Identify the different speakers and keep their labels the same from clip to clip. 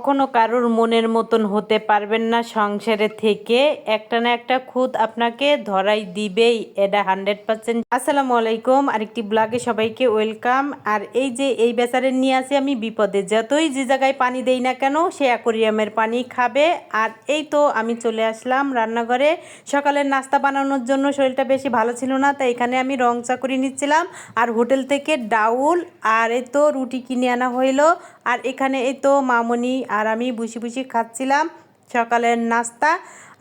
Speaker 1: কখনো কারোর মনের মতন হতে পারবেন না সংসারে থেকে। একটা না একটা খুদ আপনাকে ধরাই দিবেই, এটা হান্ড্রেড পার্সেন্ট। আসসালামু আলাইকুম, আরেকটি ব্লগে সবাইকে ওয়েলকাম। আর এই যে এই বেচারের নিয়ে আসি আমি বিপদে, যতই যে জায়গায় পানি দেই না কেন, সে অ্যাকোরিয়ামের পানি খাবে। আর এই তো আমি চলে আসলাম রান্নাঘরে। সকালের নাস্তা বানানোর জন্য শরীরটা বেশি ভালো ছিল না, তাই এখানে আমি রং চা করে নিচ্ছিলাম। আর হোটেল থেকে ডাউল আর এই তো রুটি কিনে আনা হইল। আর এখানে এই তো মামনি আর আমি বুঝি বুঝি খাচ্ছিলাম সকালের নাস্তা।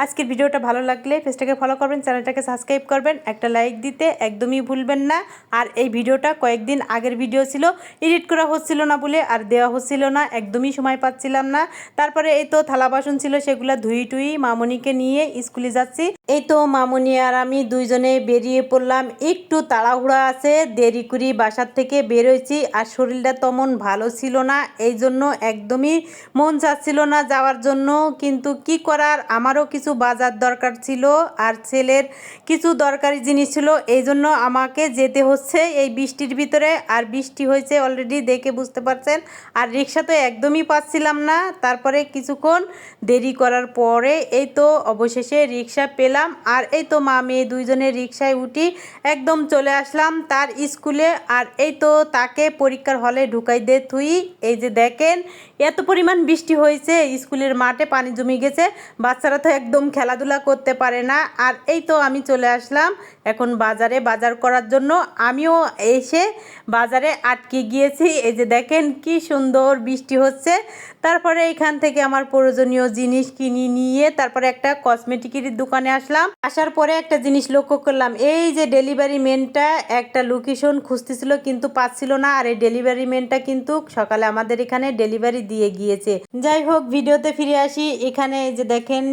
Speaker 1: আজকের ভিডিওটা ভালো লাগলে পেজটাকে ফলো করবেন চ্যানেলটাকে সাবস্ক্রাইব করবেন, একটা লাইক দিতে একদমই ভুলবেন না। আর এই ভিডিওটা কয়েকদিন আগের ভিডিও ছিল এডিট করা হচ্ছিল না বলে আর দেওয়া হচ্ছিল না, একদমই সময় পাচ্ছিলাম না। তারপরে এই তো থালা বাসন ছিল, সেগুলো ধুই টুই মামনিকে নিয়ে স্কুলে যাচ্ছি। এই তো মামনি আর আমি দুইজনে বেরিয়ে পড়লাম, একটু তাড়াহুড়া আছে, দেরি করি বাসার থেকে বেরোইছি আর শরীরটা তেমন ভালো ছিল না, এই জন্য একদমই মন চাচ্ছিল না যাওয়ার জন্য, কিন্তু কি করার আমারও কিছু বাজার দরকার ছিল আর ছেলের কিছু দরকারি জিনিস ছিল, এই জন্য আমাকে যেতে হচ্ছে এই বৃষ্টির ভিতরে। আর বৃষ্টি হয়েছে অলরেডি দেখে বুঝতে পারছেন। আর রিক্সা তো একদমই পাচ্ছিলাম না। তারপরে কিছুক্ষণ দেরি করার পরে এই তো অবশেষে রিক্সা পেলাম। আর এই তো মা মেয়ে দুইজনে রিক্সায় উঠি একদম চলে আসলাম তার স্কুলে। আর এই তো তাকে পরীক্ষার হলে ঢুকাই দে থুই এই যে দেখেন, এত পরিমাণ বৃষ্টি হয়েছে, স্কুলের মাঠে পানি জমে গেছে। বাচ্চারা তো একদম খেলাধুলা করতে পারে না। আর এই তো আমি চলে আসলাম এখন বাজারে। বাজার করার জন্য আমিও এসে বাজারে আটকে গিয়েছি। এই যে দেখেন কি সুন্দর বৃষ্টি হচ্ছে। তারপরে এখান থেকে আমার প্রয়োজনীয় জিনিস কিনে নিয়ে তারপরে একটা কসমেটিকের দোকানে আসলাম। আসার পরে একটা জিনিস লক্ষ্য করলাম। এই যে ডেলিভারি ম্যানটা একটা লোকেশন খুঁজতেছিল কিন্তু পাচ্ছিল না। আর এই ডেলিভারি ম্যানটা কিন্তু সকালে আমাদের এখানে ডেলিভারি দিয়ে গিয়েছে। যাই হোক, ভিডিওতে ফিরে আসি। এখানে যে দেখেন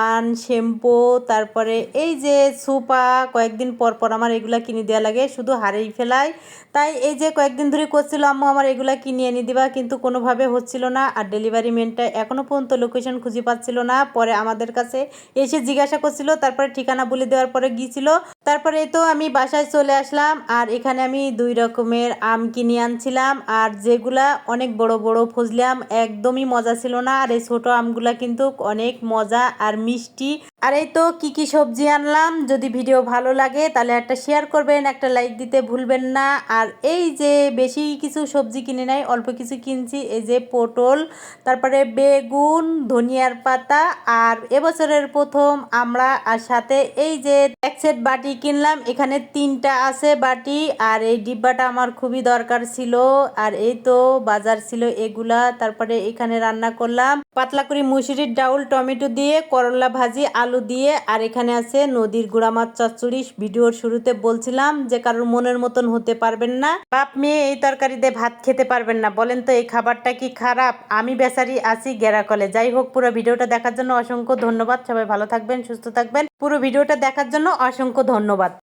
Speaker 1: সাবান শ্যাম্পু, তারপরে এই যে সুপা, কয়েকদিন পর পর আমার এগুলো কিনে দেওয়া লাগে, শুধু হারেই ফেলাই। তাই এই যে কয়েকদিন ধরে করছিল, আম্মু, আমার এগুলো কিনে এনে দিবা, কিন্তু কোনোভাবে হচ্ছিল না আর ডেলিভারি ম্যানটা এখনও পর্যন্ত লোকেশন খুঁজে পাচ্ছিল না। পরে আমাদের কাছে এসে জিজ্ঞাসা করছিল, তারপরে ঠিকানা বলে দেওয়ার পরে গিয়েছিল। তারপরে তো আমি বাসায় চলে আসলাম, আর এখানে আমি দুই রকমের আম কিনে আনছিলাম, আর যেগুলা অনেক বড় বড় ফজলাম একদমই মজা ছিল না, আর এই ছোটো আমগুলা কিন্তু অনেক মজা আর মিষ্টি। আর এই তো কি কি সবজি আনলাম, যদি ভিডিও ভালো লাগে তাহলে একটা শেয়ার করবেন, একটা লাইক দিতে ভুলবেন না। আর এই যে বেশি কিছু সবজি কিনে নাই, অল্প কিছু কিনছি, এই যে পটল, তারপরে বেগুন, ধনিয়ার পাতা আর এবছরের প্রথম আমরা আর সাথে এই যে এক সেট বাটি কিনলাম, এখানে তিনটা আছে বাটি আর এই ডিব্বাটা আমার খুবই দরকার ছিল। আর এই তো বাজার ছিল এগুলা, তারপরে এখানে রান্না করলাম। পাতলা করে মুসুরির ডাউল, টমেটো দিয়ে করলা ভাজি আলু দিয়ে আর এখানে আছে নদীর গুড়া মাছ চচ্চড়ি। ভিডিওর শুরুতে বলছিলাম যে কারোর মনের মতন হতে পারবেন না। বাপ মেয়ে এই তরকারি দিয়ে ভাত খেতে পারবেন না। বলেন তো এই খাবারটা কি খারাপ? আমি বেচারি আছি গেরাকলে যাই হোক, পুরো ভিডিওটা দেখার জন্য অসংখ্য ধন্যবাদ। সবাই ভালো থাকবেন, সুস্থ থাকবেন। পুরো ভিডিওটা দেখার জন্য অসংখ্য ধন্যবাদ।